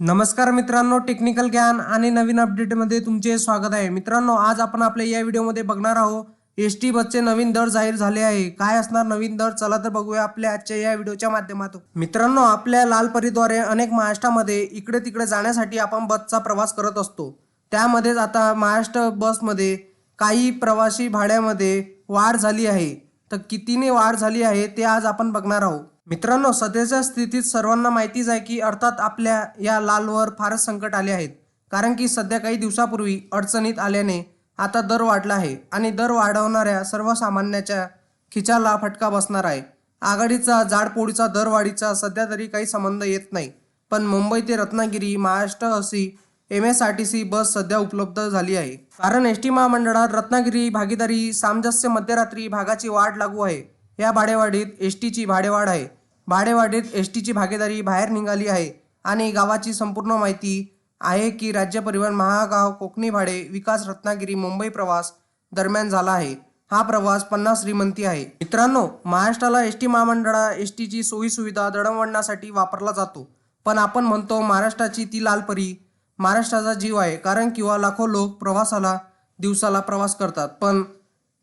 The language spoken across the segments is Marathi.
नमस्कार मित्रांनो टेक्निकल ज्ञान आणि नवीन अपडेटमध्ये तुमचे स्वागत आहे. मित्रांनो आज आपण आपल्या या व्हिडिओमध्ये बघणार आहोत एस टी बसचे नवीन दर जाहीर झाले आहे. काय असणार नवीन दर? चला तर बघूया आपल्या आजच्या या व्हिडिओच्या माध्यमातून. मित्रांनो आपल्या लालपरीद्वारे अनेक महाराष्ट्रामध्ये इकडे तिकडे जाण्यासाठी आपण बसचा प्रवास करत असतो. त्यामध्येच आता महाराष्ट्र बसमध्ये काही प्रवासी भाड्यामध्ये वाढ झाली आहे. तर कितीने वाढ झाली आहे ते आज आपण बघणार आहोत. मित्रांनो सध्याच्या स्थितीत सर्वांना माहितीच आहे की अर्थात आपल्या या लालवर फारच संकट आले आहेत. कारण की सध्या काही दिवसापूर्वी अडचणीत आल्याने आता दर वाढला आहे आणि दर वाढवणाऱ्या सर्वसामान्याच्या खिचाला फटका बसणार आहे. आघाडीचा जाडपोळीचा दरवाढीचा सध्या तरी काही संबंध येत नाही. पण मुंबई ते रत्नागिरी महाराष्ट्र अशी M S R T C bus सध्या उपलब्ध झाली आहे. कारण एस टी महामंडळात रत्नागिरी भागीदारी सामंजस्य मध्यरात्री भागाची वाढ लागू आहे. या भाडेवाढीत एस टीची भाडेवाढ आहे. भाडेवाढीत एस टीची भागीदारी बाहेर निघाली आहे आणि गावाची संपूर्ण माहिती आहे की राज्य परिवहन महागाव कोकणी भाडे विकास रत्नागिरी मुंबई प्रवास दरम्यान झाला आहे. हा प्रवास पन्नास श्रीमंती आहे. मित्रांनो महाराष्ट्राला एस टी महामंडळा एस टीची सोयी सुविधा दळणवळणासाठी वापरला जातो. पण आपण म्हणतो महाराष्ट्राची ती लालपरी महाराष्ट्राचा जीव आहे कारण किंवा लाखो लोक प्रवासाला दिवसाला प्रवास करतात पण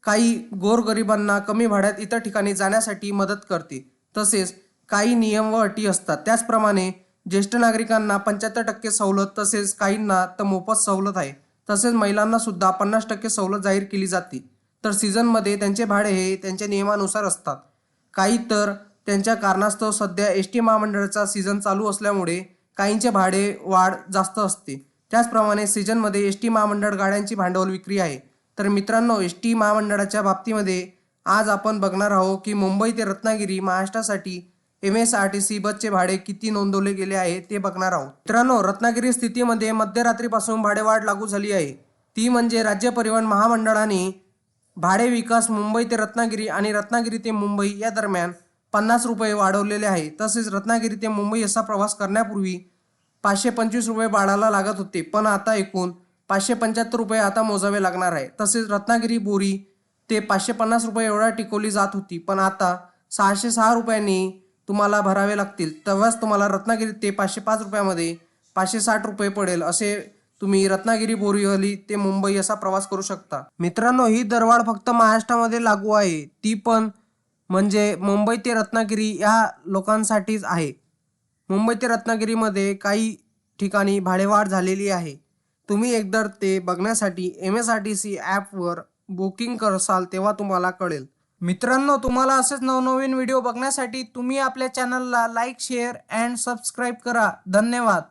काही गोरगरिबांना कमी भाड्यात इतर ठिकाणी जाण्यासाठी मदत करते. तसेच काही नियम व अटी असतात. त्याचप्रमाणे ज्येष्ठ नागरिकांना पंच्याहत्तर टक्के सवलत तसेच काहींना तर मोफत सवलत आहे. तसेच महिलांना सुद्धा पन्नास टक्के सवलत जाहीर केली जाते. तर सीझनमध्ये त्यांचे भाडे हे त्यांच्या नियमानुसार असतात. काही तर त्यांच्या कारणास्तव सध्या एस टी महामंडळाचा सीझन चालू असल्यामुळे काहींचे भाडे वाढ जास्त असते. त्याचप्रमाणे सीजनमध्ये एस टी महामंडळ गाड्यांची भांडवल विक्री आहे. तर मित्रांनो एस टी महामंडळाच्या बाबतीमध्ये आज आपण बघणार आहोत की मुंबई ते रत्नागिरी महाराष्ट्रासाठी M S R T C बसचे भाडे किती नोंदवले गेले आहे ते बघणार आहोत. मित्रांनो रत्नागिरी स्थितीमध्ये मध्यरात्रीपासून भाडेवाढ लागू झाली आहे. ती म्हणजे राज्य परिवहन महामंडळाने भाडे विकास मुंबई ते रत्नागिरी आणि रत्नागिरी ते मुंबई या दरम्यान पन्नास रुपये वाढवलेले आहे. तसेच रत्नागिरी ते मुंबई असा प्रवास करण्यापूर्वी पाचशे पंचवीस रुपये भाडाला लागत होते. पण आता एकूण पाचशे पंच्याहत्तर रुपये आता मोजावे लागणार आहे. तसेच रत्नागिरी बोरी ते पाचशे पन्नास रुपये एवढा टिकवली जात होती. पण आता सहाशे सहा रुपयांनी तुम्हाला भरावे लागतील. तेव्हाच तुम्हाला रत्नागिरी ते पाचशे पाच रुपयामध्ये पाचशे साठ रुपये पडेल. असे तुम्ही रत्नागिरी बोरिवली ते मुंबई असा प्रवास करू शकता. मित्रांनो ही दरवाढ फक्त महाराष्ट्रामध्ये लागू आहे. ती पण म्हणजे मुंबई ते रत्नागिरी या लोकांसाठीच आहे. मुंबई ते रत्नागिरीमध्ये काही ठिकाणी भाडेवाढ झालेली आहे. तुम्ही एकदा ते बघण्यासाठी M S R T C ॲपवर बुकिंग करसाल तेव्हा तुम्हाला कळेल. मित्रांनो तुम्हाला असेच नवनवीन व्हिडिओ बघण्यासाठी तुम्ही आपल्या चॅनलला लाईक शेअर अँड सबस्क्राईब करा. धन्यवाद.